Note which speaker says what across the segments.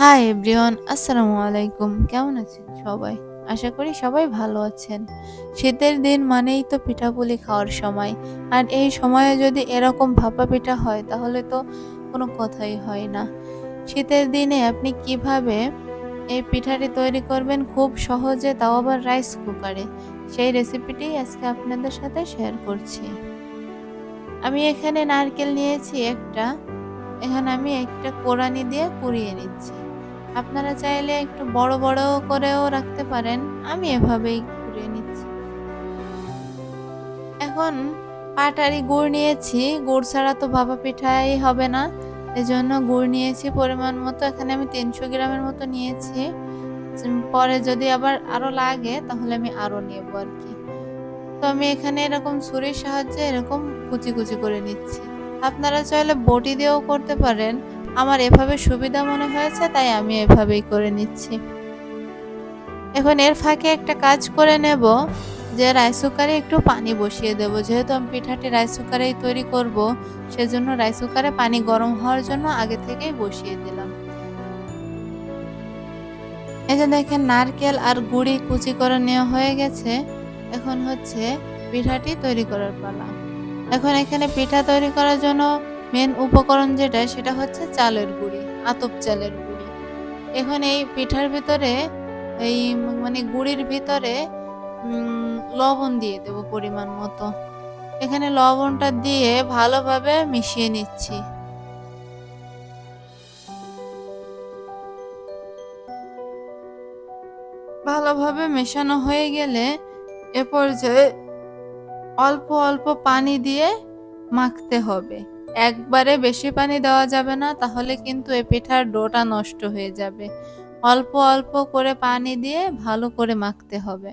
Speaker 1: Hi everyone আসসালামু আলাইকুম কেমন আছেন সবাই? আশা করি সবাই ভালো আছেন। শীতের দিন মানেই তো পিঠাপুলি খাওয়ার সময়। আর এই সময়ে যদি এরকম ভাপা পিঠা হয়, তাহলে তো কোনো কথাই হয় না। শীতের দিনে আপনি কীভাবে এই পিঠাটি তৈরি করবেন, খুব সহজে তাও আবার রাইস কুকারে সেই রেসিপিটি আজকে আপনাদের সাথে শেয়ার করছি। আমি এখানে নারকেল নিয়েছি একটা। এখানে আমি একটা কোরানি দিয়ে কুড়িয়ে নিচ্ছি। আপনারা চাইলে একটু বড় বড় করেও রাখতে পারেন। আমি এভাবেই কুড়িয়ে নিচ্ছি। এখন পাটারি গুড় নিয়েছি। গুড় ছাড়া তো ভাপা পিঠাই হবে না। এজন্য গুড় নিয়েছি পরিমাণ মতো। এখানে আমি তিনশো গ্রামের মতো নিয়েছি। পরে যদি আবার আরও লাগে, তাহলে আমি আরও নেব আর কি। তো আমি এখানে এরকম ছুরির সাহায্যে এরকম কুচি কুচি করে নিচ্ছি। আপনারা চাইলে বটি দিয়েও করতে পারেন। আমার এভাবে সুবিধা মনে হয়েছে, তাই আমি এভাবেই করে নিচ্ছি। এখন এর ফাঁকে একটা কাজ করে নেব, যে রাইস কুকারে একটু পানি বসিয়ে দেব। যেহেতু আমি পিঠাটি রাইস কুকারেই তৈরি করব, সেজন্য রাইস কুকারে পানি গরম হওয়ার জন্য আগে থেকেই বসিয়ে দিলাম। এই যে দেখেন, নারকেল আর গুড়ি কুচি করে নেওয়া হয়ে গেছে। এখন হচ্ছে পিঠাটি তৈরি করার পালা। এখন এখানে পিঠা তৈরি করার জন্য মেন উপকরণ যেটা, সেটা হচ্ছে চালের গুঁড়ি, আতপ চালের গুঁড়ি। এখন এই পিঠার ভিতরে, এই মানে গুড়ির ভিতরে লবণ দিয়ে দেব পরিমাণ মতো। এখানে লবণটা দিয়ে ভালোভাবে মিশিয়ে নিচ্ছি। ভালোভাবে মেশানো হয়ে গেলে, এ পর্যায়ে অল্প অল্প পানি দিয়ে মাখতে হবে। একবারে বেশি পানি দেওয়া যাবে না, তাহলে কিন্তু এ পিঠার ডোটা নষ্ট হয়ে যাবে। অল্প অল্প করে পানি দিয়ে ভালো করে মাখতে হবে।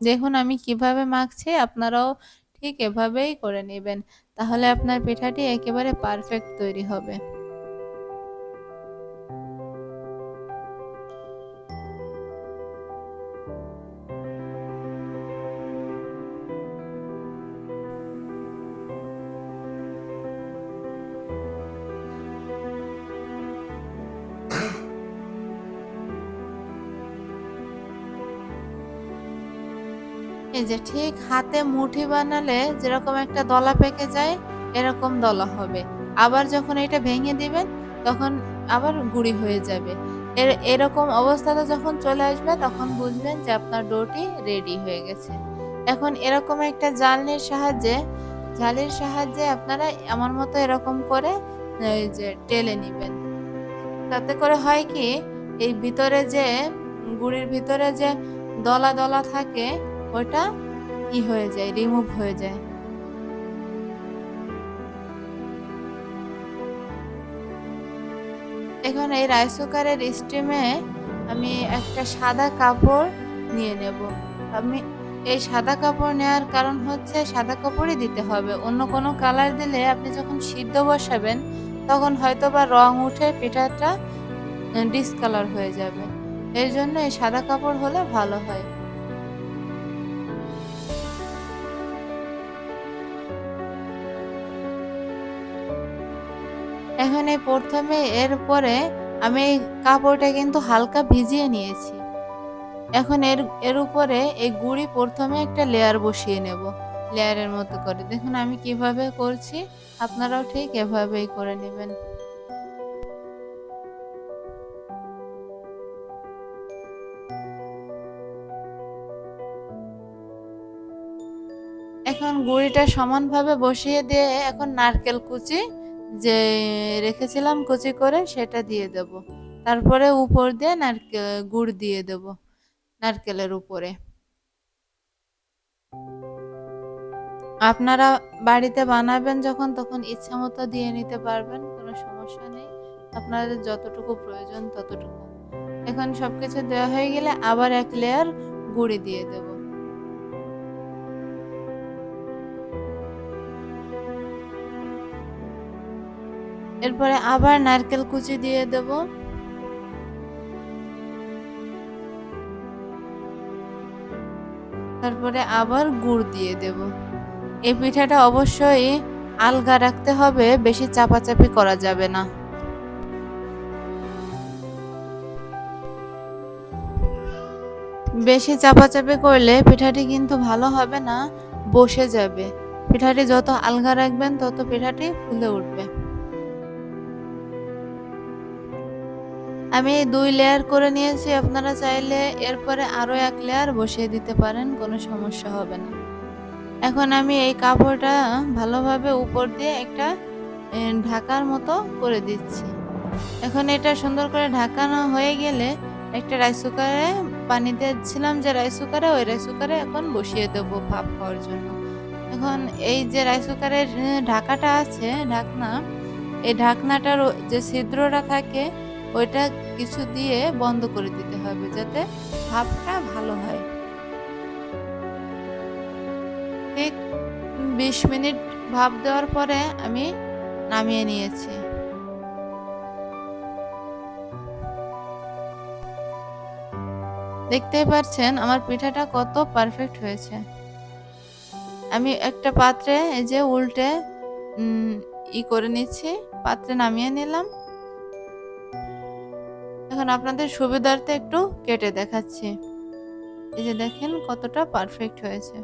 Speaker 1: দেখুন আমি কীভাবে মাখছি, আপনারাও ঠিক এভাবেই করে নেবেন। তাহলে আপনার পিঠাটি একেবারে পারফেক্ট তৈরি হবে। এই যে ঠিক হাতে মুঠি বানালে যেরকম একটা দলা পেকে যায়, এরকম দলা হবে। আবার যখন এটা ভেঙে দিবেন, তখন আবার গুঁড়ি হয়ে যাবে। এর, এরকম অবস্থাতে যখন চলে আসবে, তখন বুঝবেন যে আপনার ডোটি রেডি হয়ে গেছে। এখন এরকম একটা জালনির সাহায্যে, জালির সাহায্যে আপনারা আমার মতো এরকম করে যে টেলে নেবেন। তাতে করে হয় কি, এই ভিতরে যে, গুড়ির ভিতরে যে দলা দলা থাকে ওটা ই হয়ে যায় রিমুভ হয়ে যায়। এখন এই রাইস কুকারের স্টিমে আমি একটা সাদা কাপড় নিয়ে নেব। আমি এই সাদা কাপড় নেওয়ার কারণ হচ্ছে সাদা কাপড়ই দিতে হবে। অন্য কোনো কালার দিলে আপনি যখন সিদ্ধ বসাবেন, তখন হয়তো বা রং উঠে পিঠাটা ডিসকালার হয়ে যাবে। এর জন্য এই সাদা কাপড় হলে ভালো হয়। এখানে প্রথমে এরপরে আমি এই কাপড়টা কিন্তু হালকা ভিজিয়ে নিয়েছি। এখন এর এর উপরে এই গুঁড়ি প্রথমে একটা লেয়ার বসিয়ে নেব লেয়ারের মতো করে। দেখুন আমি কীভাবে করছি, আপনারাও ঠিক এভাবেই করে নেবেন। এখন গুঁড়িটা সমানভাবে বসিয়ে দিয়ে এখন নারকেল কুচি যে রেখেছিলাম কুচি করে সেটা দিয়ে দেব। তারপরে উপর দিয়ে নারকেল, গুড় দিয়ে দেব নারকেলের উপরে। আপনারা বাড়িতে বানাবেন যখন, তখন ইচ্ছা মতো দিয়ে নিতে পারবেন, কোনো সমস্যা নেই। আপনাদের যতটুকু প্রয়োজন ততটুকু। এখন সবকিছু দেওয়া হয়ে গেলে আবার এক লেয়ার গুঁড়ি দিয়ে দেব। এরপরে আবার নারকেল কুচি দিয়ে দেব। তারপরে আবার গুড় দিয়ে দেব। এই পিঠাটা অবশ্যই আলগা রাখতে হবে, বেশি চাপাচাপি করা যাবে না। বেশি চাপাচাপি করলে পিঠাটি কিন্তু ভালো হবে না, বসে যাবে। পিঠাটি যত আলগা রাখবেন, তত পিঠাটি ফুলে উঠবে। আমি দুই লেয়ার করে নিয়েছি, আপনারা চাইলে এরপরে আরও এক লেয়ার বসিয়ে দিতে পারেন, কোনো সমস্যা হবে না। এখন আমি এই কাপড়টা ভালোভাবে উপর দিয়ে একটা ঢাকার মতো করে দিচ্ছি। এখন এটা সুন্দর করে ঢাকানো হয়ে গেলে একটা রাইস কুকারে পানি দিয়েছিলাম যে রাইস কুকারে ওই রাইস কুকারে এখন বসিয়ে দেবো ভাপ খাওয়ার জন্য। এখন এই যে রাইস কুকারের ঢাকাটা আছে, ঢাকনা, এই ঢাকনাটার যে ছিদ্রটা থাকে ওইটা কিছু দিয়ে বন্ধ করে দিতে হবে যাতে ভাপটা ভালো হয়। ঠিক বিশ মিনিট ভাপ দেওয়ার পরে আমি নামিয়ে নিয়েছি। দেখতেই পাচ্ছেন আমার পিঠাটা কত পারফেক্ট হয়েছে। আমি একটা পাত্রে এই যে উল্টে ই করে নিচ্ছি, পাত্রে নামিয়ে নিলাম। এখন আপনাদের সুবিধার্থে একটু কেটে দেখাচ্ছি। এই যে দেখেন কতটা পারফেক্ট হয়েছে।